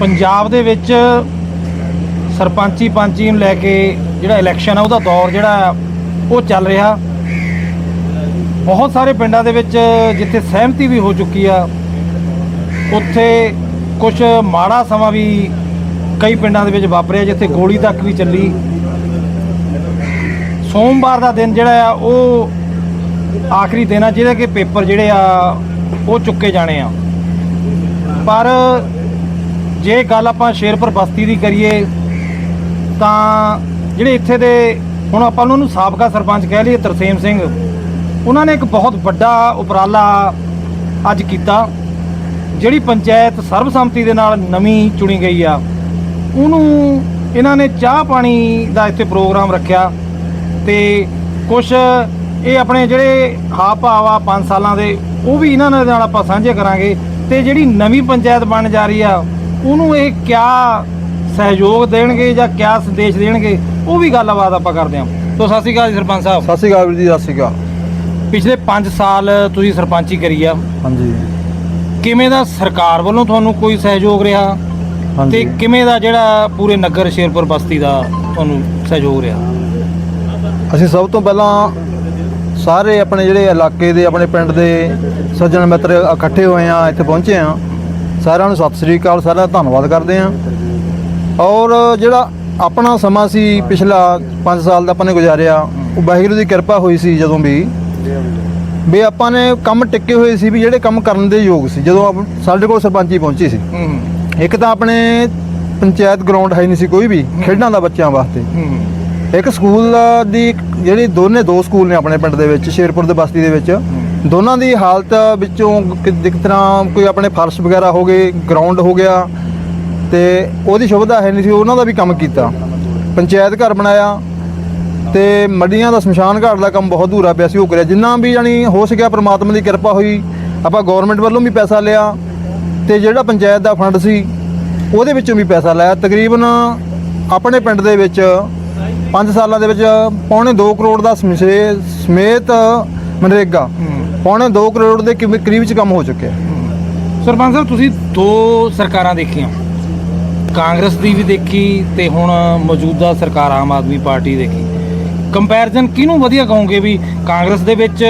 ਪੰਜਾਬ ਦੇ ਵਿੱਚ ਸਰਪੰਚੀ ਪੰਚੀ ਨੂੰ ਲੈ ਕੇ ਜਿਹੜਾ ਇਲੈਕਸ਼ਨ ਆ, ਉਹਦਾ ਦੌਰ ਜਿਹੜਾ ਉਹ ਚੱਲ ਰਿਹਾ। ਬਹੁਤ ਸਾਰੇ ਪਿੰਡਾਂ ਦੇ ਵਿੱਚ ਜਿੱਥੇ ਸਹਿਮਤੀ ਵੀ ਹੋ ਚੁੱਕੀ ਆ, ਉੱਥੇ ਕੁਝ ਮਾੜਾ ਸਮਾਂ ਵੀ ਕਈ ਪਿੰਡਾਂ ਦੇ ਵਿੱਚ ਵਾਪਰਿਆ, ਜਿੱਥੇ ਗੋਲੀ ਤੱਕ ਵੀ ਚੱਲੀ। ਸੋਮਵਾਰ ਦਾ ਦਿਨ ਜਿਹੜਾ ਆ, ਉਹ ਆਖਰੀ ਦਿਨ ਆ, ਜਿਹਦੇ ਕਿ ਪੇਪਰ ਜਿਹੜੇ ਆ, ਉਹ ਚੁੱਕੇ ਜਾਣੇ ਆ। ਪਰ ਜੇ ਗੱਲ ਆਪਾਂ ਸ਼ੇਰਪੁਰ ਬਸਤੀ ਦੀ ਕਰੀਏ, ਤਾਂ ਜਿਹੜੇ ਇੱਥੇ ਦੇ, ਹੁਣ ਆਪਾਂ ਉਹਨਾਂ ਨੂੰ ਸਾਬਕਾ ਸਰਪੰਚ ਕਹਿ ਲਈਏ ਤਰਸੇਮ ਸਿੰਘ, ਉਹਨਾਂ ਨੇ ਇੱਕ ਬਹੁਤ ਵੱਡਾ ਉਪਰਾਲਾ ਅੱਜ ਕੀਤਾ, ਜਿਹੜੀ ਪੰਚਾਇਤ ਸਰਬਸੰਮਤੀ ਦੇ ਨਾਲ ਨਵੀਂ ਚੁਣੀ ਗਈ ਆ। ਉਹਨੂੰ ਇਹਨਾਂ ਨੇ ਚਾਹ ਪਾਣੀ ਦਾ ਇੱਥੇ ਪ੍ਰੋਗਰਾਮ ਰੱਖਿਆ ਤੇ ਕੁਝ ਇਹ ਆਪਣੇ ਜਿਹੜੇ ਹਾਵ ਭਾਵ ਆ 5 ਸਾਲਾਂ ਦੇ, ਉਹ ਵੀ ਇਹਨਾਂ ਨਾਲ ਆਪਾਂ ਸਾਂਝੇ ਕਰਾਂਗੇ ਤੇ ਜਿਹੜੀ ਨਵੀਂ ਪੰਚਾਇਤ ਬਣ ਜਾ ਰਹੀ ਆ ਉਹਨੂੰ ਇਹ ਕਿਆ ਸਹਿਯੋਗ ਦੇਣਗੇ ਜਾਂ ਕਿਆ ਸੰਦੇਸ਼ ਦੇਣਗੇ ਉਹ ਵੀ ਗੱਲਬਾਤ ਆਪਾਂ ਕਰਦੇ ਹਾਂ। ਤੋ ਸਤਿ ਸ਼੍ਰੀ ਅਕਾਲ ਜੀ ਸਰਪੰਚ ਸਾਹਿਬ। ਸਤਿ ਸ਼੍ਰੀ ਅਕਾਲ ਵੀਰ ਜੀ ਸਤਿ ਸ਼੍ਰੀ ਅਕਾਲ। ਪਿਛਲੇ 5 ਸਾਲ ਤੁਸੀਂ ਸਰਪੰਚੀ ਕਰੀ ਆ। ਹਾਂਜੀ। ਕਿਵੇਂ ਦਾ ਸਰਕਾਰ ਵੱਲੋਂ ਤੁਹਾਨੂੰ ਕੋਈ ਸਹਿਯੋਗ ਰਿਹਾ? ਤੇ ਹਾਂਜੀ ਕਿਵੇਂ ਦਾ ਜਿਹੜਾ ਪੂਰੇ ਨਗਰ ਸ਼ੇਰਪੁਰ ਬਸਤੀ ਦਾ ਤੁਹਾਨੂੰ ਸਹਿਯੋਗ ਰਿਹਾ? ਅਸੀਂ ਸਭ ਤੋਂ ਪਹਿਲਾਂ ਸਾਰੇ ਆਪਣੇ ਜਿਹੜੇ ਇਲਾਕੇ ਦੇ ਆਪਣੇ ਪਿੰਡ ਦੇ ਸੱਜਣ ਮਿੱਤਰ ਇਕੱਠੇ ਹੋਏ ਆ ਇੱਥੇ ਪਹੁੰਚੇ ਆ ਸਾਰਿਆਂ ਨੂੰ ਸਤਿ ਸ੍ਰੀ ਅਕਾਲ ਸਾਰਿਆਂ ਦਾ ਧੰਨਵਾਦ ਕਰਦੇ ਆ ਔਰ ਜਿਹੜਾ ਆਪਣਾ ਸਮਾਂ ਸੀ ਪਿਛਲਾ 5 ਸਾਲ ਦਾ ਆਪਾਂ ਨੇ ਗੁਜ਼ਾਰਿਆ ਉਹ ਵਾਹਿਗੁਰੂ ਦੀ ਕਿਰਪਾ ਹੋਈ ਸੀ ਜਦੋਂ ਵੀ। ਵੀ ਆਪਾਂ ਨੇ ਕੰਮ ਟਿੱਕੇ ਹੋਏ ਸੀ ਵੀ ਜਿਹੜੇ ਕੰਮ ਕਰਨ ਦੇ ਯੋਗ ਸੀ ਜਦੋਂ ਆਪ- ਸਾਡੇ ਕੋਲ ਸਰਪੰਚੀ ਪਹੁੰਚੀ ਸੀ। ਹੂੰ ਇੱਕ ਤਾਂ ਆਪਣੇ ਪੰਚਾਇਤ ਗਰਾਊਂਡ ਹੈ ਨਹੀਂ ਸੀ ਕੋਈ ਵੀ ਖੇਡਾਂ ਦਾ ਬੱਚਿਆਂ ਵਾਸਤੇ। ਹੂੰ ਇੱਕ ਸਕੂਲ ਦੀ ਜਿਹੜੀ ਦੋਨੇ ਦੋ ਸਕੂਲ ਨੇ ਆਪਣੇ ਪਿੰਡ ਦੇ ਵਿੱਚ ਸ਼ੇਰਪੁਰ ਦੇ ਬਸਤੀ ਦੇ ਵਿੱਚ। ਦੋਨਾਂ ਦੀ ਹਾਲਤ ਵਿੱਚੋਂ ਕਿ- ਤਰ੍ਹਾਂ ਕੋਈ ਆਪਣੇ ਫਰਸ਼ ਵਗੈਰਾ ਹੋ ਗਏ ਗਰਾਊਂਡ ਹੋ ਗਿਆ ਤੇ ਉਹਦੀ ਸੁਵਿਧਾ ਹੈ ਨਹੀਂ ਸੀ, ਉਹਨਾਂ ਦਾ ਵੀ ਕੰਮ ਕੀਤਾ। ਪੰਚਾਇਤ ਘਰ ਬਣਾਇਆ ਤੇ ਮੱਡੀਆਂ ਦਾ ਸ਼ਮਸ਼ਾਨ ਘਾਟ ਦਾ ਕੰਮ ਬਹੁਤ ਦੂਰਾ ਪਿਆ ਸੀ, ਉਹ ਕਰਿਆ। ਜਿੰਨਾ ਵੀ ਜਾਣੀ ਹੋ ਸਕਿਆ ਪ੍ਰਮਾਤਮਾ ਦੀ ਕਿਰਪਾ ਹੋਈ, ਆਪਾਂ ਗਵਰਨਮੈਂਟ ਵੱਲੋਂ ਵੀ ਪੈਸਾ ਲਿਆ ਤੇ ਜਿਹੜਾ ਪੰਚਾਇਤ ਦਾ ਫੰਡ ਸੀ, ਉਹਦੇ ਵਿੱਚੋਂ ਵੀ ਪੈਸਾ ਲਾਇਆ। ਤਕਰੀਬਨ ਆਪਣੇ ਪਿੰਡ ਦੇ ਵਿੱਚ 5 ਸਾਲਾਂ ਦੇ ਵਿੱਚ ਪੌਣੇ 2 ਕਰੋੜ ਦਾ ਸਮੇ- ਸਮੇਤ ਮਨਰੇਗਾ ਪੌਣੇ 2 ਕਰੋੜ ਦੇ ਕਿਵੇਂ- ਕਰੀਬ ਚ ਕੰਮ ਹੋ ਚੁੱਕਿਆ? ਸਰਪੰਚ ਸਾਹਿਬ ਤੁਸੀਂ ਦੋ ਸਰਕਾਰਾਂ ਦੇਖੀਆਂ। ਕਾਂਗਰਸ ਦੀ ਵੀ ਦੇਖੀ ਤੇ ਹੁਣ ਮੌਜੂਦਾ ਸਰਕਾਰ ਆਮ ਆਦਮੀ ਪਾਰਟੀ ਦੇਖੀ। ਕੰਪੈਰੀਜ਼ਨ ਕਿਹਨੂੰ ਵਧੀਆ ਕਹੋਗੇ ਵੀ ਕਾਂਗਰਸ ਦੇ ਵਿੱਚ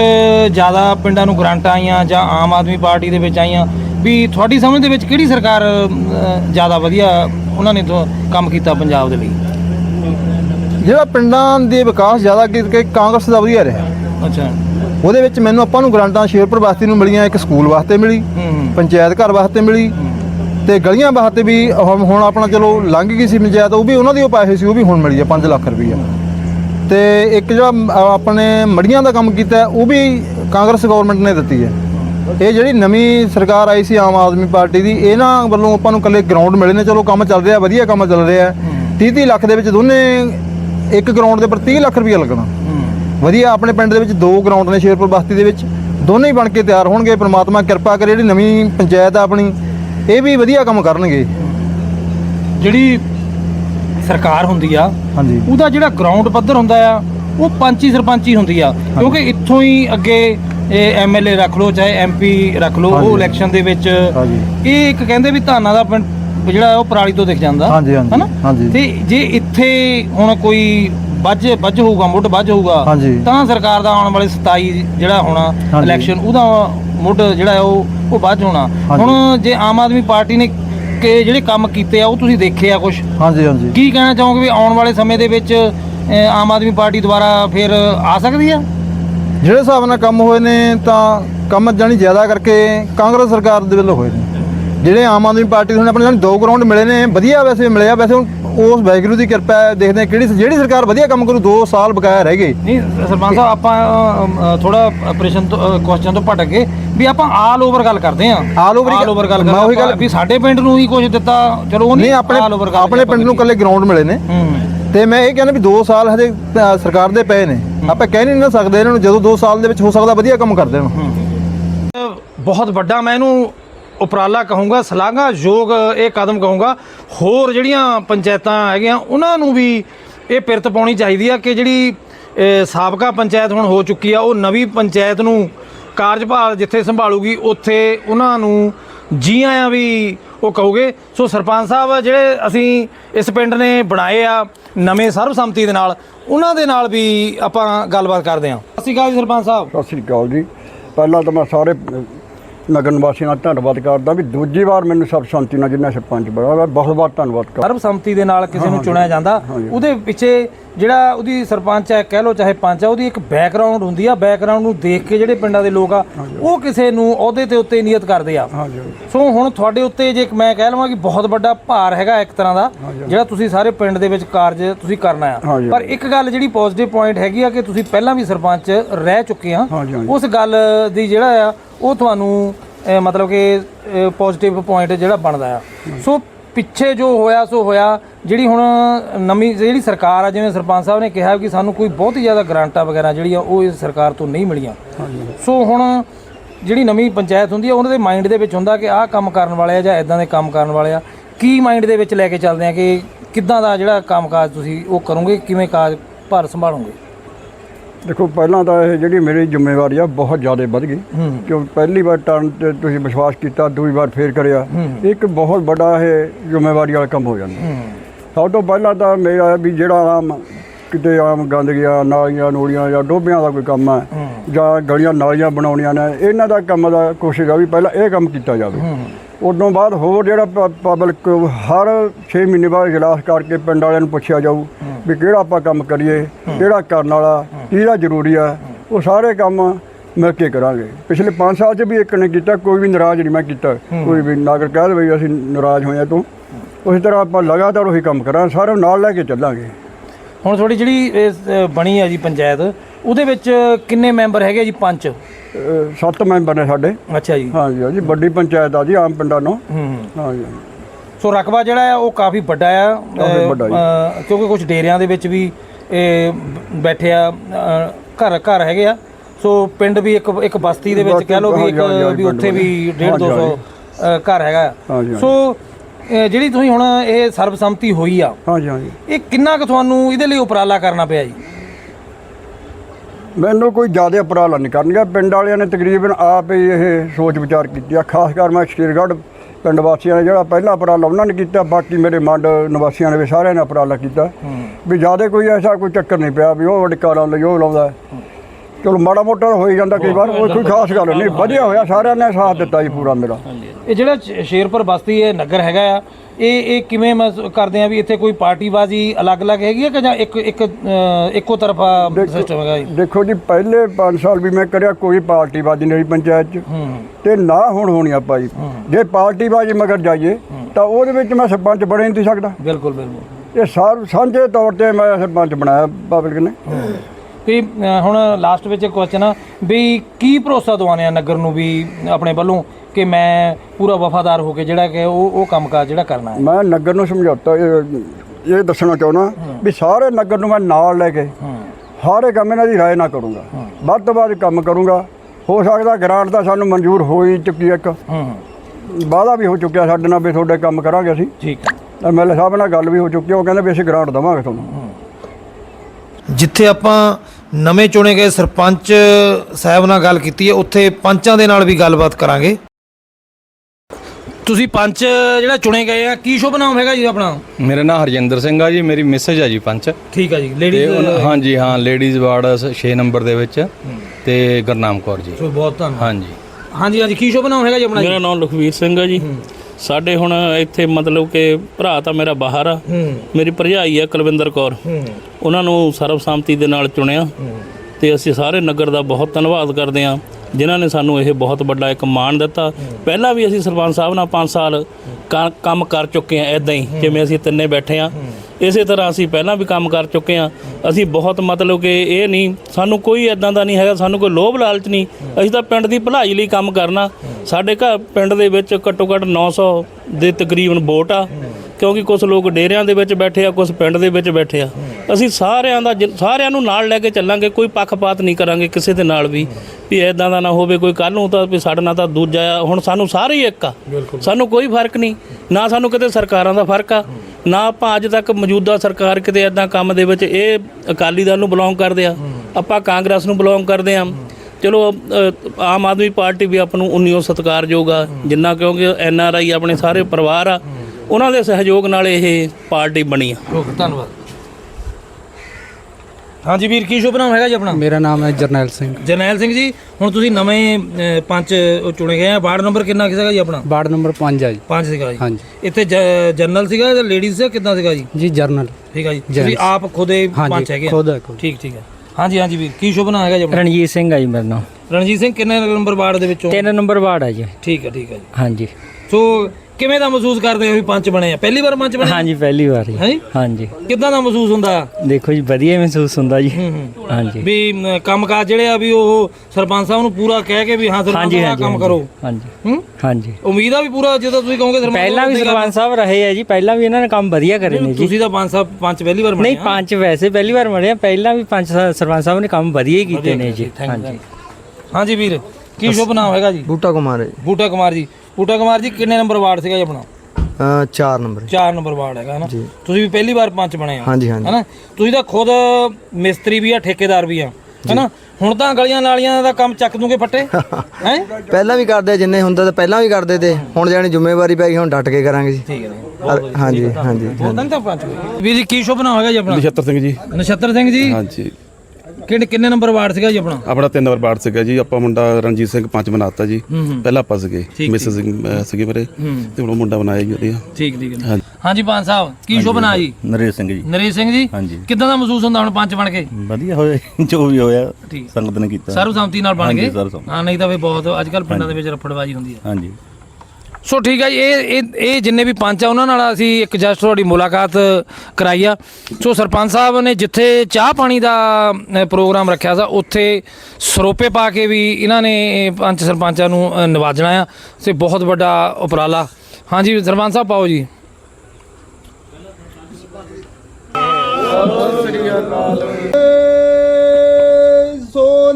ਜ਼ਿਆਦਾ ਪਿੰਡਾਂ ਨੂੰ ਗ੍ਰਾਂਟਾਂ ਆਈਆਂ ਜਾਂ ਆਮ ਆਦਮੀ ਪਾਰਟੀ ਦੇ ਵਿੱਚ ਆਈਆਂ? ਵੀ ਤੁਹਾਡੀ ਸਮਝ ਦੇ ਵਿੱਚ ਕਿਹੜੀ ਸਰਕਾਰ ਜ਼ਿਆਦਾ ਵਧੀਆ ਉਹਨਾਂ ਨੇ ਕੰਮ ਕੀਤਾ ਪੰਜਾਬ ਦੇ ਲਈ? ਜਿਹੜਾ ਪਿੰਡਾਂ ਦੇ ਵਿਕਾਸ ਜ਼ਿਆਦਾ ਕਰਕੇ ਕਾਂਗਰਸ ਦਾ ਵਧੀਆ ਰਿਹਾ। ਅੱਛਾ। ਉਹਦੇ ਵਿੱਚ ਮੈਨੂੰ ਆਪਾਂ ਨੂੰ ਗ੍ਰਾਂਟਾਂ ਸ਼ੇਰਪੁਰ ਬਸਤੀ ਨੂੰ ਮਿਲੀਆਂ ਇੱਕ ਸਕੂਲ ਵਾਸਤੇ ਮਿਲੀ ਪੰਚਾਇਤ ਘਰ ਵਾਸਤੇ ਮਿਲੀ ਤੇ ਗਲੀਆਂ ਵਾਸਤੇ ਵੀ ਹੁਣ ਆਪਣਾ ਚਲੋ ਲੰਘ ਗਈ ਸੀ ਪੰਚਾਇਤ ਉਹ ਵੀ ਉਹਨਾਂ ਦੀ ਉਹ ਪੈਸੇ ਸੀ ਉਹ ਵੀ ਹੁਣ ਮਿਲੀ ਆ 5 ਲੱਖ ਰੁਪਈਆ। ਤੇ ਇੱਕ ਜਿਹੜਾ ਆਪਣੇ ਮੜੀਆਂ ਦਾ ਕੰਮ ਕੀਤਾ ਉਹ ਵੀ ਕਾਂਗਰਸ ਗਵਰਨਮੈਂਟ ਨੇ ਦਿੱਤੀ ਹੈ ਇਹ ਜਿਹੜੀ ਨਵੀਂ ਸਰਕਾਰ ਆਈ ਸੀ ਆਮ ਆਦਮੀ ਪਾਰਟੀ ਦੀ ਇਹਨਾਂ ਵੱਲੋਂ ਆਪਾਂ ਨੂੰ ਕੱਲੇ ਗਰਾਊਂਡ ਮਿਲੇ ਨੇ ਚਲੋ ਕੰਮ ਚੱਲ ਰਿਹਾ ਵਧੀਆ ਕੰਮ ਚੱਲ ਰਿਹਾ। 30 30 ਲੱਖ ਦੇ ਵਿੱਚ ਦੋਨੇ ਇੱਕ ਗਰਾਊਂਡ ਦੇ ਪਰ 30 ਲੱਖ ਰੁਪਈਆ ਲੱਗਣਾ। ਵਧੀਆ ਆਪਣੇ ਪਿੰਡ ਦੇ ਵਿੱਚ ਦੋ ਗਰਾਊਂਡ ਨੇ ਸ਼ੇਰਪੁਰ ਬਸਤੀ ਦੇ ਵਿੱਚ ਦੋਨੇ ਹੀ ਬਣ ਕੇ ਤਿਆਰ ਹੋਣਗੇ ਪ੍ਰਮਾਤਮਾ ਕਿਰਪਾ ਕਰੇ ਜਿਹੜੀ ਨਵੀਂ ਪੰਚਾਇਤ ਆ ਆਪਣੀ ਇਹ ਵੀ ਵਧੀਆ ਕੰਮ ਕਰਨਗੇ ਜਿਹੜੀ ਸਰਕਾਰ ਹੁੰਦੀ ਆ ਹਾਂਜੀ ਉਹਦਾ ਜਿਹੜਾ ਗਰਾਊਂਡ ਪੱਧਰ ਹੁੰਦਾ ਆ ਉਹ ਪੰਚੀ ਸਰਪੰਚੀ ਹੁੰਦੀ ਆ ਕਿਉਂਕਿ ਇੱਥੋਂ ਹੀ ਅੱਗੇ ਇਹ ਐਮਐਲਏ ਰੱਖ ਲਓ ਚਾਹੇ ਐਮਪੀ ਰੱਖ ਲਓ। ਉਹ ਇਲੈਕਸ਼ਨ ਦੇ ਵਿੱਚ ਹਾਂਜੀ। ਇਹ ਇੱਕ ਕਹਿੰਦੇ ਵੀ ਧਾਨਾ ਦਾ ਪਿੰਡ ਜਿਹੜਾ ਉਹ ਪਰਾਲੀ ਤੋਂ ਦਿਖ ਜਾਂਦਾ ਹਾਂਜੀ, ਹਾਂਜੀ, ਹਨਾ? ਹਾਂਜੀ। ਤੇ ਜੇ ਇੱਥੇ ਹੁਣ ਕੋਈ ਵੱਜ ਵੱਜ ਹੋਊਗਾ ਮੁੱਢ ਵੱਜ ਹੋਊਗਾ ਹਾਂਜੀ। ਤਾਂ ਸਰਕਾਰ ਦਾ ਆਉਣ ਵਾਲੇ 27 ਜਿਹੜਾ ਹੋਣਾ ਹਾਂਜੀ। ਇਲੈਕਸ਼ਨ ਉਹਦਾ ਮੁੱਢ ਜਿਹੜਾ ਉਹ ਉਹ ਵੱਜ ਹੋਣਾ ਹਾਂਜੀ। ਹੁਣ ਜੇ ਆਮ ਆਦਮੀ ਪਾਰਟੀ ਨੇ ਕਿ ਜਿਹੜੇ ਕੰਮ ਕੀਤੇ ਆ ਉਹ ਤੁਸੀਂ ਦੇਖੇ ਆ ਕੁਝ ਹਾਂਜੀ ਹਾਂਜੀ ਕੀ ਕਹਿਣਾ ਚਾਹੋਗੇ ਵੀ ਆਉਣ ਵਾਲੇ ਸਮੇਂ ਦੇ ਵਿੱਚ ਅਹ, ਆਮ ਆਦਮੀ ਪਾਰਟੀ ਦੁਬਾਰਾ ਫਿਰ ਆ ਸਕਦੀ ਆ ਜਿਹੜੇ ਹਿਸਾਬ ਨਾਲ ਕੰਮ ਹੋਏ ਨੇ ਤਾਂ ਕੰਮ ਜਾਣੀ ਜ਼ਿਆਦਾ ਕਰਕੇ ਕਾਂਗਰਸ ਸਰਕਾਰ ਦੇ ਵੱਲੋਂ ਹੋਏ ਨੇ ਜਿਹੜੇ ਆਮ ਆਦਮੀ ਪਾਰਟੀ ਦੇ ਹੁਣ ਆਪਣੇ ਜਾਣੀ ਦੋ ਗਰਾਊਂਡ ਮਿਲੇ ਨੇ ਵਧੀਆ ਵੈਸੇ ਮਿਲੇ ਆ ਵੈਸੇ ਹੁਣ ਉਸ ਵੈਗਰੂ ਦੀ ਕਿਰਪਾ ਹੈ ਦੇਖਦੇ ਹਾਂ ਕਿਹੜੀ ਜਿਹੜੀ ਸਰਕਾਰ ਵਧੀਆ ਕੰਮ ਕਰੂ 2 ਸਾਲ ਬਕਾਇਆ ਰਹਿ ਗਏ। ਨਹੀਂ ਸਰਪੰਚ ਸਾਹਿਬ ਆਪਾਂ ਥੋੜਾ ਪ੍ਰਸ਼ਨ ਤੋਂ ਕੁਐਸਚਨ ਤੋਂ ਭਟਕ ਗਏ ਵੀ ਆਪਾਂ ਆਲ ਓਵਰ ਗੱਲ ਕਰਦੇ ਆ over ਹੀ- ਆਲ ਓਵਰ ਗੱਲ ਮੈਂ ਕਰਦੇ ਉਹੀ ਗੱਲ- ਵੀ ਸਾਡੇ ਪਿੰਡ ਨੂੰ ਹੀ ਕੁਝ ਦਿੱਤਾ ਚਲੋ ਉਹ ਨਹੀਂ ਆਪਣੇ ਆਪਣੇ ਆਪਾਂ ਪਿੰਡ ਨੂੰ ਕੱਲੇ ਗਰਾਊਂਡ ਮਿਲੇ ਨੇ। ਤੇ ਮੈਂ ਇਹ ਕਹਿੰਦਾ ਵੀ 2 ਸਾਲ ਹਜੇ ਸਰਕਾਰ ਦੇ ਪਏ ਨੇ। ਆਪਾਂ ਕਹਿ ਨਹੀਂ ਨਾ ਸਕਦੇ ਇਹਨਾਂ ਨੂੰ ਜਦੋਂ 2 ਸਾਲ ਦੇ ਵਿੱਚ ਹੋ ਸਕਦਾ ਵਧੀਆ ਕੰਮ ਕਰ ਦੇਣ ਬਹੁਤ ਵੱਡਾ ਮੈਂ ਇਹਨੂੰ ਉਪਰਾਲਾ ਕਹੂੰਗਾ ਸ਼ਲਾਘਾਯੋਗ ਇਹ ਕਦਮ ਕਹੂੰਗਾ। ਹੋਰ ਜਿਹੜੀਆਂ ਪੰਚਾਇਤਾਂ ਹੈਗੀਆਂ, ਉਹਨਾਂ ਨੂੰ ਵੀ ਇਹ ਪਿਰਤ ਪਾਉਣੀ ਚਾਹੀਦੀ ਆ ਕਿ ਜਿਹੜੀ ਸਾਬਕਾ ਪੰਚਾਇਤ ਹੁਣ ਹੋ ਚੁੱਕੀ ਆ, ਉਹ ਨਵੀਂ ਪੰਚਾਇਤ ਨੂੰ ਕਾਰਜਭਾਰ ਜਿੱਥੇ ਸੰਭਾਲੂਗੀ, ਉੱਥੇ ਉਹਨਾਂ ਨੂੰ ਜੀ ਆਇਆਂ ਵੀ ਉਹ ਕਹੋਗੇ। ਸੋ ਸਰਪੰਚ ਸਾਹਿਬ, ਜਿਹੜੇ ਅਸੀਂ ਇਸ ਪਿੰਡ ਨੇ ਬਣਾਏ ਆ ਨਵੇਂ ਸਰਬਸੰਮਤੀ ਦੇ ਨਾਲ, ਉਹਨਾਂ ਦੇ ਨਾਲ ਵੀ ਆਪਾਂ ਗੱਲਬਾਤ ਕਰਦੇ ਹਾਂ ਸਤਿ ਸ਼੍ਰੀ ਅਕਾਲ ਜੀ ਸਰਪੰਚ ਸਾਹਿਬ। ਸਤਿ ਸ੍ਰੀ ਅਕਾਲ ਜੀ। ਪਹਿਲਾਂ ਤਾਂ ਮੈਂ ਸਾਰੇ ਨਗਰ ਨਿਵਾਸੀਆਂ ਦਾ ਧੰਨਵਾਦ ਕਰਦਾ ਵੀ ਦੂਜੀ ਵਾਰ ਮੈਨੂੰ ਸਰਬਸੰਮਤੀ ਨਾਲ ਜਿੰਨਾ ਸਰਪੰਚ ਬਣਾਇਆ ਬਹੁਤ ਬਹੁਤ ਧੰਨਵਾਦ ਕਰਦਾ। ਸਰਬਸੰਮਤੀ ਦੇ ਨਾਲ ਕਿਸੇ ਨੂੰ ਚੁਣਿਆ ਜਾਂਦਾ। ਉਹਦੇ ਪਿੱਛੇ ਜਿਹੜਾ ਉਹਦੀ ਸਰਪੰਚ ਹੈ ਕਹਿ ਲੋ ਚਾਹੇ ਪੰਚ ਹੈ ਉਹਦੀ ਇੱਕ ਬੈਕਗ੍ਰਾਉਂਡ ਹੁੰਦੀ ਆ। ਬੈਕਗ੍ਰਾਉਂਡ ਨੂੰ ਦੇਖ ਕੇ ਜਿਹੜੇ ਪਿੰਡਾਂ ਦੇ ਲੋਕ ਆ ਉਹ ਕਿਸੇ ਨੂੰ ਅਹੁਦੇ ਤੇ ਉੱਤੇ ਨਿਯਤ ਕਰਦੇ ਆ। ਸੋ ਹੁਣ ਤੁਹਾਡੇ ਉੱਤੇ ਜੇ ਮੈਂ ਕਹਿ ਲਵਾਂ ਕਿ ਬਹੁਤ ਵੱਡਾ ਭਾਰ ਹੈਗਾ ਇੱਕ ਤਰ੍ਹਾਂ ਦਾ ਜਿਹੜਾ ਤੁਸੀਂ ਸਾਰੇ ਪਿੰਡ ਦੇ ਵਿੱਚ ਕਾਰਜ ਤੁਸੀਂ ਕਰਨਾ ਆ। ਪਰ ਇੱਕ ਗੱਲ ਜਿਹੜੀ ਪੋਜ਼ਿਟਿਵ ਪੁਆਇੰਟ ਹੈਗੀ ਆ ਕਿ ਤੁਸੀਂ ਪਹਿਲਾਂ ਵੀ ਸਰਪੰਚ ਰਹਿ ਚੁੱਕੇ ਆ। ਉਸ ਗੱਲ ਦੀ ਜਿਹੜਾ ਆ ਉਹ ਤੁਹਾਨੂੰ ਅਹ, ਮਤਲਬ ਕਿ ਪੋਜ਼ਿਟਿਵ ਪੁਆਇੰਟ ਜਿਹੜਾ ਬਣਦਾ ਆ। ਸੋ ਪਿੱਛੇ ਜੋ ਹੋਇਆ ਸੋ ਹੋਇਆ ਜਿਹੜੀ ਹੁਣ ਨਵੀਂ ਜਿਹੜੀ ਸਰਕਾਰ ਆ ਜਿਵੇਂ ਸਰਪੰਚ ਸਾਹਿਬ ਨੇ ਕਿਹਾ ਕਿ ਸਾਨੂੰ ਕੋਈ ਬਹੁਤ ਹੀ ਜ਼ਿਆਦਾ ਗ੍ਰਾਂਟਾਂ ਵਗੈਰਾ ਜਿਹੜੀਆਂ ਉਹ ਇਸ ਸਰਕਾਰ ਤੋਂ ਨਹੀਂ ਮਿਲੀਆਂ। ਸੋ ਹੁਣ ਜਿਹੜੀ ਨਵੀਂ ਪੰਚਾਇਤ ਹੁੰਦੀ ਆ ਉਹਨਾਂ ਦੇ ਮਾਈਂਡ ਦੇ ਵਿੱਚ ਹੁੰਦਾ ਕਿ ਆਹ ਕੰਮ ਕਰਨ ਵਾਲੇ ਆ ਜਾਂ ਇਦਾਂ ਦੇ ਕੰਮ ਕਰਨ ਵਾਲੇ ਆ ਕੀ ਮਾਈਂਡ ਦੇ ਵਿੱਚ ਲੈ ਕੇ ਚੱਲਦੇ ਆ ਕਿ ਕਿੱਦਾਂ ਦਾ ਜਿਹੜਾ ਕੰਮਕਾਜ ਤੁਸੀਂ ਉਹ ਕਰੋਗੇ ਕਿਵੇਂ ਕਾਜ ਭਾਰ ਸੰਭਾਲੋਗੇ? ਦੇਖੋ ਪਹਿਲਾਂ ਤਾਂ ਇਹ ਜਿਹੜੀ ਮੇਰੀ ਜ਼ਿੰਮੇਵਾਰੀ ਆ ਬਹੁਤ ਜ਼ਿਆਦਾ ਵੱਧ ਗਈ। ਕਿਉਂ? ਪਹਿਲੀ ਵਾਰ ਟਰਨ ਤੇ ਤੁਸੀਂ ਵਿਸ਼ਵਾਸ ਕੀਤਾ ਦੂਜੀ ਵਾਰ ਫੇਰ ਕਰਿਆ। ਇੱਕ ਬਹੁਤ ਵੱਡਾ ਇਹ ਜ਼ਿੰਮੇਵਾਰੀ ਵਾਲਾ ਕੰਮ ਹੋ ਜਾਂਦਾ। ਸਭ ਤੋਂ ਪਹਿਲਾਂ ਤਾਂ ਮੇਰਾ ਵੀ ਜਿਹੜਾ ਆਮ ਕਿਤੇ ਆਮ ਗੰਦਗੀਆਂ ਨਾਲੀਆਂ ਨੂਲੀਆਂ ਜਾਂ ਡੋਬਿਆਂ ਦਾ ਕੋਈ ਕੰਮ ਹੈ। ਜਾਂ ਗਲੀਆਂ ਨਾਲੀਆਂ ਬਣਾਉਣੀਆਂ ਨੇ ਇਹਨਾਂ ਦਾ ਕੰਮ ਦਾ ਕੋਸ਼ਿਸ਼ ਆ ਵੀ ਪਹਿਲਾਂ ਇਹ ਕੰਮ ਕੀਤਾ ਜਾਵੇ। ਉਦੋਂ ਬਾਅਦ ਹੋਰ ਜਿਹੜਾ ਪਬਲਿਕ ਹਰ 6 ਮਹੀਨੇ ਬਾਅਦ ਇਜਲਾਸ ਕਰਕੇ ਪਿੰਡ ਵਾਲਿਆਂ ਨੂੰ ਪੁੱਛਿਆ ਜਾਊ ਵੀ ਕਿਹੜਾ ਆਪਾਂ ਕੰਮ ਕਰੀਏ ਕਿਹੜਾ ਕਰਨ ਵਾਲਾ ਕਿਹੜਾ ਜ਼ਰੂਰੀ ਆ ਉਹ ਸਾਰੇ ਕੰਮ ਮਿਲ ਕੇ ਕਰਾਂਗੇ। ਪਿਛਲੇ 5 ਸਾਲ 'ਚ ਵੀ ਇੱਕ ਨੇ ਕੀਤਾ ਕੋਈ ਵੀ ਨਾਰਾਜ਼ ਨਹੀਂ ਮੈਂ ਕੀਤਾ। ਕੋਈ ਵੀ ਨਾਗਰ ਕਹਿ ਦੇਵੇ ਅਸੀਂ ਨਾਰਾਜ਼ ਹੋਏ ਆ ਤੂੰ। ਉਸੇ ਤਰ੍ਹਾਂ ਆਪਾਂ ਲਗਾਤਾਰ ਉਹੀ ਕੰਮ ਕਰਾਂਗੇ ਸਾਰੇ ਨਾਲ ਲੈ ਕੇ ਚੱਲਾਂਗੇ। ਹੁਣ ਤੁਹਾਡੀ ਜਿਹੜੀ ਇਹ, ਬਣੀ ਆ ਜੀ ਪੰਚਾਇਤ ਉਹਦੇ ਵਿੱਚ ਕਿੰਨੇ ਮੈਂਬਰ ਹੈਗੇ ਜੀ? ਪੰਚ ਅਹ ਸੱਤ ਮੈਂਬਰ ਨੇ ਸਾਡੇ। ਅੱਛਾ ਜੀ। ਹਾਂਜੀ ਹਾਂਜੀ। ਵੱਡੀ ਪੰਚਾਇਤ ਆ ਜੀ ਆਮ ਪਿੰਡਾਂ ਨੂੰ। ਹੂੰ ਹਾਂਜੀ ਸੋ ਰਕਬਾ ਜਿਹੜਾ ਆ ਉਹ ਕਾਫੀ ਵੱਡਾ ਆ। ਵੱਡਾ ਜੀ। ਕਿਉਂਕਿ ਕੁਝ ਡੇਰਿਆਂ ਦੇ ਵਿੱਚ ਵੀ ਇਹ ਬ- ਬੈਠੇ ਆ ਘਰ ਘਰ ਹੈਗੇ ਆ। ਸੋ ਪਿੰਡ ਵੀ ਇੱਕ ਇੱਕ ਬਸਤੀ ਦੇ ਵਿੱਚ ਬਸਤੀ, ਕਹਿ ਲਓ ਵੀ ਇੱਕ ਹਾਂਜੀ, ਹਾਂਜੀ, ਵੀ ਉੱਥੇ ਵੀ ਪਿੰਡ 1.5 ਹਾਂਜੀ, 200 ਘਰ ਹੈਗਾ। ਆ। ਹਾਂਜੀ, ਹਾਂਜੀ। ਸੋ ਜਿਹੜੀ ਤੁਸੀਂ ਹੁਣ ਇਹ ਸਰਬਸੰਮਤੀ ਹੋਈ ਆ ਹਾਂਜੀ ਹਾਂਜੀ। ਇਹ ਕਿੰਨਾ ਕੁ ਤੁਹਾਨੂੰ ਇਹਦੇ ਲਈ ਉਪਰਾਲਾ ਕਰਨਾ ਪਿਆ ਜੀ? ਮੈਨੂੰ ਕੋਈ ਜ਼ਿਆਦਾ ਉਪਰਾਲਾ ਨਹੀਂ ਕਰਨਗਾ। ਪਿੰਡ ਵਾਲਿਆਂ ਨੇ ਤਕਰੀਬਨ ਆਪ ਹੀ ਇਹ ਸੋਚ ਵਿਚਾਰ ਕੀਤੀ ਆ। ਖਾਸ ਕਰ ਮੈਂ ਸ਼ੇਰਗੜ੍ਹ ਪਿੰਡ ਵਾਸੀਆਂ ਨੇ ਜਿਹੜਾ ਪਹਿਲਾ ਉਪਰਾਲਾ ਉਹਨਾਂ ਨੇ ਕੀਤਾ ਬਾਕੀ ਮੇਰੇ ਮੰਡ ਨਿਵਾਸੀਆਂ ਨੇ ਵੀ ਸਾਰਿਆਂ ਨੇ ਉਪਰਾਲਾ ਕੀਤਾ। ਵੀ ਜ਼ਿਆਦਾ ਕੋਈ ਐਸਾ ਕੋਈ ਚੱਕਰ ਨਹੀਂ ਪਿਆ ਵੀ ਉਹ ਵਡਕਾ ਲਾਉਂਦਾ ਉਹ ਲਾਉਂਦਾ। ਚਲੋ ਮਾੜਾ ਮੋਟਾ ਤਾਂ ਹੋ ਹੀ ਜਾਂਦਾ ਕਈ ਵਾਰ ਉਹ ਕੋਈ ਖਾਸ ਗੱਲ ਨਹੀਂ। ਵਧੀਆ ਹੋਇਆ ਸਾਰਿਆਂ ਨੇ ਸਾਥ ਦਿੱਤਾ ਜੀ ਪੂਰਾ ਮੇਰਾ। ਇਹ ਜਿਹੜਾ ਸ਼ੇਰਪੁਰ ਬਸਤੀ ਇਹ ਨਗਰ ਹੈਗਾ ਆ ਇਹ ਇਹ ਕਿਵੇਂ ਮਹਿਸੂ- ਕਰਦੇ ਆ ਵੀ ਇੱਥੇ ਕੋਈ ਪਾਰਟੀਬਾਜ਼ੀ ਅਲੱਗ-ਅਲੱਗ ਹੈਗੀ ਹੈ ਕਿ ਜਾਂ ਇੱਕ ਇੱਕ ਅ, ਇੱਕੋ ਤਰਫਾ ਸਿਸਟਮ ਹੈਗਾ ਜੀ? ਦੇਖੋ ਜੀ ਪਹਿਲੇ 5 ਸਾਲ ਵੀ ਮੈਂ ਕਰਿਆ ਕੋਈ ਪਾਰਟੀਬਾਜ਼ੀ ਨਹੀਂ ਪੰਚਾਇਤ 'ਚ। ਹੂੰ। ਤੇ ਨਾ ਹੁਣ ਹੋਣੀ ਆਪਾਂ ਜੀ ਜੇ ਪਾਰਟੀਬਾਜ਼ੀ ਮਗਰ ਜਾਈਏ ਤਾਂ ਉਹਦੇ ਵਿੱਚ ਮੈਂ ਸਰਪੰਚ ਬਣੇ ਨਹੀਂ ਸਕਦਾ। ਬਿਲਕੁਲ ਬਿਲਕੁਲ। ਇਹ ਸਾਰ ਸਾਂਝੇ ਤੌਰ ਤੇ ਮੈਂ ਸਰਪੰਚ ਬਣਾਇਆ ਪਬਲਿਕ ਨੇ ਵੀ ਅ, ਹੁਣ ਲਾਸਟ ਵਿੱਚ ਕੁਐਸਚਨ ਆ ਵੀ ਕੀ ਭਰੋਸਾ ਦਵਾਉਂਦੇ ਆ ਨਗਰ ਨੂੰ ਵੀ ਆਪਣੇ ਵੱਲੋਂ? ਕਿ ਮੈਂ ਪੂਰਾ ਵਫਾਦਾਰ ਹੋ ਕੇ ਜਿਹੜਾ ਕਿ ਉਹ ਉਹ ਕੰਮਕਾਜ ਜਿਹੜਾ ਕਰਨਾ ਹੈ। ਮੈਂ ਨਗਰ ਨੂੰ ਸਮਝੌਤਾ ਇਹ ਇਹ ਦੱਸਣਾ ਚਾਹੁੰਦਾ ਵੀ ਸਾਰੇ ਨਗਰ ਨੂੰ ਮੈਂ ਨਾਲ ਲੈ ਕੇ ਹੂੰ। ਸਾਰੇ ਕੰਮ ਇਹਨਾਂ ਦੀ ਰਾਏ ਨਾਲ ਕਰੂੰਗਾ। ਵੱਧ ਤੋਂ ਵੱਧ ਕੰਮ ਕਰੂੰਗਾ। ਹੋ ਸਕਦਾ ਗ੍ਰਾਂਟ ਦਾ ਸਾਨੂੰ ਮਨਜ਼ੂਰ ਹੋ ਹੀ ਚੁੱਕੀ ਇੱਕ। ਹੂੰ। ਵਾਅਦਾ ਵੀ ਹੋ ਚੁੱਕਿਆ ਸਾਡੇ ਨਾਲ ਵੀ ਤੁਹਾਡੇ ਕੰਮ ਕਰਾਂਗੇ ਅਸੀਂ। ਠੀਕ ਹੈ। ਐਮਐਲਏ ਸਾਹਿਬ ਨਾਲ ਗੱਲ ਵੀ ਹੋ ਚੁੱਕੀ ਹੈ ਉਹ ਕਹਿੰਦੇ ਵੀ ਅਸੀਂ ਗ੍ਰਾਂਟ ਦੇਵਾਂਗੇ ਤੁਹਾਨੂੰ। ਜਿੱਥੇ ਆਪਾਂ ਨਵੇਂ ਚੁਣੇ ਗਏ ਸਰਪੰਚ ਸਾਹਿਬ ਨਾਲ ਗੱਲ ਕੀਤੀ ਹੈ ਉੱਥੇ ਪੰਚਾਂ ਦੇ ਨਾਲ ਵੀ ਗੱਲਬਾਤ ਕਰਾਂਗੇ। ਤੁਸੀਂ ਪੰਚ ਜਿਹੜਾ ਚੁਣੇ ਗਏ ਆ ਕੀ ਸ਼ੁਭ ਨਾਮ ਹੈਗਾ ਜੀ ਆਪਣਾ? ਮੇਰਾ ਨਾਮ ਹਰਜਿੰਦਰ ਸਿੰਘ ਆ ਜੀ ਮੇਰੀ ਮਿਸਜ ਆ ਜੀ ਪੰਚ। ਠੀਕ ਆ ਜੀ ਤੇ ਲੇਡੀਜ਼ ਉਹਨਾਂ- ਹਾਂਜੀ ਹਾਂ ਲੇਡੀਜ਼ ਵਾਰਡ 6 ਨੰਬਰ ਦੇ ਵਿੱਚ ਤੇ ਗੁਰਨਾਮ ਕੌਰ ਜੀ। ਸੋ ਬਹੁਤ ਧੰਨਵਾਦ। ਹਾਂਜੀ। ਹਾਂਜੀ ਹਾਂਜੀ ਕੀ ਸ਼ੁਭ ਨਾਮ ਹੈਗਾ ਜੀ ਆਪਣਾ ਜੀ? ਮੇਰਾ ਨਾਮ ਲਖਵੀਰ ਸਿੰਘ ਆ ਜੀ। ਸਾਡੇ ਹੁਣ ਇੱਥੇ ਮਤਲਬ ਕਿ ਭਰਾ ਤਾਂ ਮੇਰਾ ਬਾਹਰ ਆ। ਹੂੰ। ਮੇਰੀ ਭਰਜਾਈ ਆ ਕੁਲਵਿੰਦਰ ਕੌਰ। ਹੂੰ। ਉਹਨਾਂ ਨੂੰ ਸਰਬਸੰਮਤੀ ਦੇ ਨਾਲ ਚੁਣਿਆ। ਤੇ ਅਸੀਂ ਸਾਰੇ ਨਗਰ ਦਾ ਬਹੁਤ ਧੰਨਵਾਦ ਕਰਦੇ ਹਾਂ। ਜਿਨ੍ਹਾਂ ਨੇ ਸਾਨੂੰ ਇਹ ਬਹੁਤ ਵੱਡਾ ਇੱਕ ਮਾਣ ਦਿੱਤਾ। ਪਹਿਲਾਂ ਵੀ ਅਸੀਂ ਸਰਪੰਚ ਸਾਹਿਬ ਨਾਲ 5 ਸਾਲ ਕ- ਕੰਮ ਕਰ ਚੁੱਕੇ ਹਾਂ ਇਦਾਂ ਹੀ, ਜਿਵੇਂ ਅਸੀਂ ਤਿੰਨੇ ਬੈਠੇ ਹਾਂ। ਇਸੇ ਤਰ੍ਹਾਂ ਅਸੀਂ ਪਹਿਲਾਂ ਵੀ ਕੰਮ ਕਰ ਚੁੱਕੇ ਹਾਂ। ਅਸੀਂ ਬਹੁਤ ਮਤਲਬ ਕਿ ਇਹ ਨਹੀਂ, ਸਾਨੂੰ ਕੋਈ ਇਦਾਂ ਦਾ ਨਹੀਂ ਹੈਗਾ, ਸਾਨੂੰ ਕੋਈ ਲੋਭ ਲਾਲਚ ਨਹੀਂ। ਅਸੀਂ ਤਾਂ ਪਿੰਡ ਦੀ ਭਲਾਈ ਲਈ ਕੰਮ ਕਰਨਾ। ਸਾਡੇ ਘਰ ਪਿੰਡ ਦੇ ਵਿੱਚ ਘੱਟੋ ਘੱਟ 900 ਦੇ ਤਕਰੀਬਨ ਵੋਟ ਆ। ਕਿਉਂਕਿ ਕੁਝ ਲੋਕ ਡੇਰਿਆਂ ਦੇ ਵਿੱਚ ਬੈਠੇ ਆ ਕੁਝ ਪਿੰਡ ਦੇ ਵਿੱਚ ਬੈਠੇ ਆ। ਅਸੀਂ ਸਾਰਿਆਂ ਦਾ ਸਾਰਿਆਂ ਨੂੰ ਨਾਲ ਲੈ ਕੇ ਚੱਲਾਂਗੇ ਕੋਈ ਪੱਖਪਾਤ ਨਹੀਂ ਕਰਾਂਗੇ ਕਿਸੇ ਦੇ ਨਾਲ ਵੀ ਵੀ ਐਦਾਂ ਦਾ ਨਾ ਹੋਵੇ ਕੋਈ ਕੱਲ ਨੂੰ ਤਾਂ ਵੀ ਸਾਡੇ ਨਾਲ ਤਾਂ ਦੂਜਾ ਆ ਹੁਣ ਸਾਨੂੰ ਸਾਰੇ ਹੀ ਇੱਕ ਆ। ਸਾਨੂੰ ਕੋਈ ਫ਼ਰਕ ਨਹੀਂ ਨਾ ਸਾਨੂੰ ਕਿਤੇ ਸਰਕਾਰਾਂ ਦਾ ਫ਼ਰਕ ਆ ਨਾ ਆਪਾਂ ਅੱਜ ਤੱਕ ਮੌਜੂਦਾ ਸਰਕਾਰ ਕਿਤੇ ਐਦਾਂ ਕੰਮ ਦੇ ਵਿੱਚ ਇਹ ਅਕਾਲੀ ਦਲ ਨੂੰ ਬਿਲੋਂਗ ਕਰਦੇ ਆ ਆਪਾਂ ਕਾਂਗਰਸ ਨੂੰ ਬਿਲੋਂਗ ਕਰਦੇ ਆ। ਚਲੋ ਆਮ ਆਦਮੀ ਪਾਰਟੀ ਵੀ ਆਪ ਨੂੰ ਉਨੀਓ ਸਤਿਕਾਰਯੋਗ ਆ ਜਿੰਨਾ ਕਿਉਂਕਿ ਐਨ ਆਰ ਆਈ ਆਪਣੇ ਸਾਰੇ ਪਰਿਵਾਰ ਆ ਉਹਨਾਂ ਦੇ ਸਹਿਯੋਗ ਨਾਲ ਇਹ ਪਾਰਟੀ ਬਣੀ ਆ। ਓਕੇ ਧੰਨਵਾਦ। ਹਾਂਜੀ ਵੀਰ ਕੀ ਸ਼ੁਭ ਨਾਮ ਹੈਗਾ ਜੀ ਆਪਣਾ? ਮੇਰਾ ਨਾਮ ਹੈ ਜਰਨੈਲ ਸਿੰਘ। ਜਰਨੈਲ ਸਿੰਘ ਜੀ ਹੁਣ ਤੁਸੀਂ ਨਵੇਂ ਅਹ, ਪੰਚ ਉਹ ਚੁਣੇ ਗਏ ਆ। ਵਾਰਡ ਨੰਬਰ ਕਿੰਨਾ ਸੀਗਾ ਜੀ ਆਪਣਾ? ਵਾਰਡ ਨੰਬਰ 5 ਹੈ ਜੀ। ਪੰਜ ਸੀਗਾ ਜੀ। ਹਾਂਜੀ। ਇੱਥੇ ਜਨਰਲ ਸੀਗਾ ਜਾਂ ਲੇਡੀਜ਼ ਸੀ ਕਿੱਦਾਂ ਸੀਗਾ ਜੀ? ਜੀ ਜਰਨਲ। ਠੀਕ ਆ ਜੀ। Gents। ਤੁਸੀਂ ਆਪ ਖੁਦੇ ਹਾਂਜੀ, ਪੰਚ ਹੈਗੇ ਆ? ਖੁਦ ਹੈ, ਖੁਦ। ਠੀਕ ਠੀਕ ਹੈ ਹਾਂਜੀ ਹਾਂਜੀ ਵੀਰ ਕੀ ਸ਼ੁਭ ਨਾਮ ਹੈਗਾ ਜੀ ਆਪਣਾ? ਰਣਜੀਤ ਸਿੰਘ ਆ ਜੀ ਮੇਰਾ ਨਾਮ। ਰਣਜੀਤ ਸਿੰਘ ਕਿੰਨੇ ਨੰਬਰ ਵਾਰਡ ਦੇ ਵਿੱਚੋਂ? ਤਿੰਨ ਨੰਬਰ ਵਾਰਡ ਆ ਜੀ। ਠੀਕ ਹੈ ਠੀਕ ਹੈ ਜੀ। ਹਾਂਜੀ। ਸੋ ਕਿਵੇਂ ਦਾ ਮਹਿਸੂਸ ਕਰਦੇ ਹੋ ਵੀ ਪੰਚ ਬਣੇ ਆ? ਪਹਿਲੀ ਵਾਰ ਪੰਚ ਬਣੇ ਹਾਂਜੀ ਪਹਿਲੀ ਵਾਰ ਹੈ? ਹਾਂਜੀ। ਕਿੱਦਾਂ ਦਾ ਮਹਿਸੂਸ ਹੁੰਦਾ? ਦੇਖੋ ਜੀ ਵਧੀਆ ਮਹਿਸੂਸ ਹੁੰਦਾ ਜੀ। ਹਾਂਜੀ। ਵੀ ਮ, ਕੰਮਕਾਜ ਜਿਹੜੇ ਆ ਵੀ ਉਹ ਸਰਪੰਚ ਸਾਹਿਬ ਨੂੰ ਪੂਰਾ ਕਹਿ ਕੇ ਵੀ ਹਾਂ ਸਰਪੰਚ ਹਾਂਜੀ ਸਾਹਿਬ ਆਹ ਹਾਂਜੀ ਕੰਮ ਕਰੋ। ਹਾਂਜੀ। ਹੂੰ? ਹਾਂਜੀ। ਉਮੀਦ ਆ ਵੀ ਪੂਰਾ ਜਦੋਂ ਤੁਸੀਂ ਕਹੋਗੇ ਸਰਪੰਚ ਪਹਿਲਾਂ ਵੀ ਸਾਹਿਬ ਸਰਪੰਚ ਸਾਹਿਬ ਰਹੇ ਆ ਜੀ ਪਹਿਲਾਂ ਵੀ ਇਹਨਾਂ ਨੇ ਕੰਮ ਵਧੀਆ ਕਰੇ ਨੇ ਜੀ। ਤੁਸੀਂ ਤਾਂ ਪੰਜ ਸਾਹਿਬ ਪੰਚ ਪਹਿਲੀ ਵਾਰ ਬਣੇ ਨਹੀਂ ਪੰਜ ਵੈਸੇ ਪਹਿਲੀ ਵਾਰ ਬਣੇ ਆ ਪਹਿਲਾਂ ਵੀ ਪੰਜ ਸ- ਸਰਪੰਚ ਸਾਹਿਬ ਨੇ ਕੰਮ ਵਧੀਆ ਹੀ ਕੀਤੇ ਨੇ ਜੀ। ਹਾਂਜੀ। ਹਾਂਜੀ ਵੀਰ ਕੀ ਸ਼ੁਭ ਨਾਮ ਹੈਗਾ ਜੀ? ਬੂਟਾ ਕੁਮਾਰ ਹੈ ਬੂਟਾ ਕੁਮਾਰ ਜੀ। ਬੂਟਾ ਕੁਮਾਰ ਜੀ ਕਿੰਨੇ ਨੰਬਰ ਵਾਰਡ ਸੀਗਾ ਜੀ ਆਪਣਾ? 4 ਨੰਬਰ। 4 ਨੰਬਰ ਵਾਰਡ ਹੈਗਾ ਹਨਾ? ਤੁਸੀਂ ਵੀ ਪਹਿਲੀ ਵਾਰ ਪੰਚ ਬਣੇ ਆ ਹਾਂਜੀ, ਹਾਂਜੀ। ਹਨਾ? ਤੁਸੀਂ ਤਾਂ ਖੁਦ ਮਿਸਤਰੀ ਵੀ ਆ ਠੇਕੇਦਾਰ ਵੀ ਆ ਹਨਾ? ਹੁਣ ਤਾਂ ਗਲੀਆਂ ਨਾਲੀਆਂ ਦਾ ਕੰਮ ਚੱਕ ਦੂਗੇ ਫੱਟੇ ਹੈ? ਪਹਿਲਾਂ ਵੀ ਕਰਦੇ ਜਿੰਨੇ ਹੁੰਦਾ ਤਾਂ ਪਹਿਲਾਂ ਵੀ ਕਰਦੇ ਤੇ ਹੁਣ ਜਾਨੀ ਜ਼ਿੰਮੇਵਾਰੀ ਪੈ ਗਈ ਹੁਣ ਡਟ ਕੇ ਕਰਾਂਗੇ ਜੀ। ਠੀਕ ਹੈ ਹਾਂਜੀ ਹਾਂਜੀ ਬੋਲਦਾ ਨਹੀਂ ਤਾਂ ਪੰਚ ਵੀਰ ਜੀ ਕੀ ਸ਼ੁਭ ਨਾਮ ਹੈਗਾ ਜੀ ਆਪਣਾ? ਨਛੱਤਰ ਸਿੰਘ ਜੀ। ਨਛੱਤਰ ਸਿੰਘ ਜੀ? ਹਾਂਜੀ। ਕਿੰਨੇ ਕਿੰਨੇ ਨੰਬਰ ਵਾਰਡ ਸੀਗਾ ਜੀ ਆਪਣਾ? ਆਪਣਾ ਤਿੰਨ ਨੰਬਰ ਬਾੜ ਸੀਗਾ ਜੀ। ਆਪਾਂ ਮੁੰਡਾ ਰਣਜੀਤ ਸਿੰਘ ਪੰਜ ਬਣਾਤਾ ਜੀ। ਪਹਿਲਾਂ ਆਪਾਂ ਸੀਗੇ ਮਿਸ ਸਿੰਘ ਅਹ, ਸੀਗੇ ਮੇਰੇ ਤੇ ਹੁਣ ਮੁੰਡਾ ਬਣਾਇਆ ਜੀ ਉਹਦੇ ਠੀਕ ਠੀਕ। ਹੈ ਹਾਂਜੀ। ਪੰਚ ਸਾਹਿਬ ਕੀ ਸ਼ੁਭ ਨਾਮ ਜੀ? ਨਰੇਸ਼ ਸਿੰਘ ਜੀ। ਨਰੇਸ਼ ਸਿੰਘ ਜੀ? ਹਾਂਜੀ। ਕਿੱਦਾਂ ਦਾ ਮਹਿਸੂਸ ਹੁੰਦਾ ਹੁਣ ਪੰਚ ਬਣ ਕੇ? ਵਧੀਆ ਹੋਇਆ ਜੋ ਵੀ ਹੋਇਆ। ਸੰਗਤ ਨੇ ਕੀਤਾ। ਸਰਬਸੰਮਤੀ ਨਾਲ ਬਣ ਗਏ। ਹਾਂ ਨਹੀਂ ਤਾਂ ਵੀ ਬਹੁਤ ਅੱਜ ਕੱਲ ਪਿੰਡਾਂ ਦੇ ਵਿੱਚ ਰਫੜਬਾਜੀ ਹੁੰਦੀ ਹੈ। ਹਾਂਜੀ। ਸੋ ਠੀਕ ਹੈ ਜੀ ਇਹ ਇਹ ਇਹ ਜਿੰਨੇ ਵੀ ਪੰਚ ਆ ਉਹਨਾਂ ਨਾਲ ਅਸੀਂ ਇੱਕ ਜਸਟ ਤੁਹਾਡੀ ਮੁਲਾਕਾਤ ਕਰਾਈ ਆ। ਸੋ ਸਰਪੰਚ ਸਾਹਿਬ ਨੇ ਜਿੱਥੇ ਚਾਹ ਪਾਣੀ ਦਾ ਅ, ਪ੍ਰੋਗਰਾਮ ਰੱਖਿਆ ਸੀ ਉੱਥੇ ਸਰੋਪੇ ਪਾ ਕੇ ਵੀ ਇਹਨਾਂ ਨੇ ਪੰਚ ਸਰਪੰਚਾਂ ਨੂੰ ਅ, ਨਵਾਜਣਾ ਆ। ਤੇ ਬਹੁਤ ਵੱਡਾ ਉਪਰਾਲਾ। ਹਾਂਜੀ ਸਰਪੰਚ ਸਾਹਿਬ ਪਾਓ ਜੀ। ਸੋ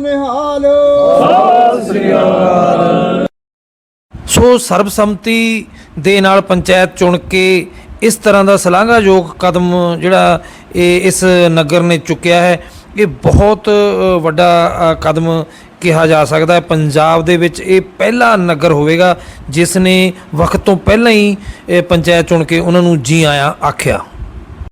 ਸਰਬਸੰਮਤੀ ਦੇ ਨਾਲ ਪੰਚਾਇਤ ਚੁਣ ਕੇ ਇਸ ਤਰ੍ਹਾਂ ਦਾ ਸ਼ਲਾਘਾਯੋਗ ਕਦਮ ਜਿਹੜਾ ਇਹ ਇਸ ਨਗਰ ਨੇ ਚੁੱਕਿਆ ਹੈ, ਇਹ ਬਹੁਤ ਵੱਡਾ ਕਦਮ ਕਿਹਾ ਜਾ ਸਕਦਾ ਹੈ। ਪੰਜਾਬ ਦੇ ਵਿੱਚ ਇਹ ਪਹਿਲਾ ਨਗਰ ਹੋਵੇਗਾ ਜਿਸ ਨੇ ਵਕਤ ਤੋਂ ਪਹਿਲਾਂ ਹੀ ਪੰਚਾਇਤ ਚੁਣ ਕੇ ਉਹਨਾਂ ਨੂੰ ਜੀ ਆਇਆ ਆਖਿਆ।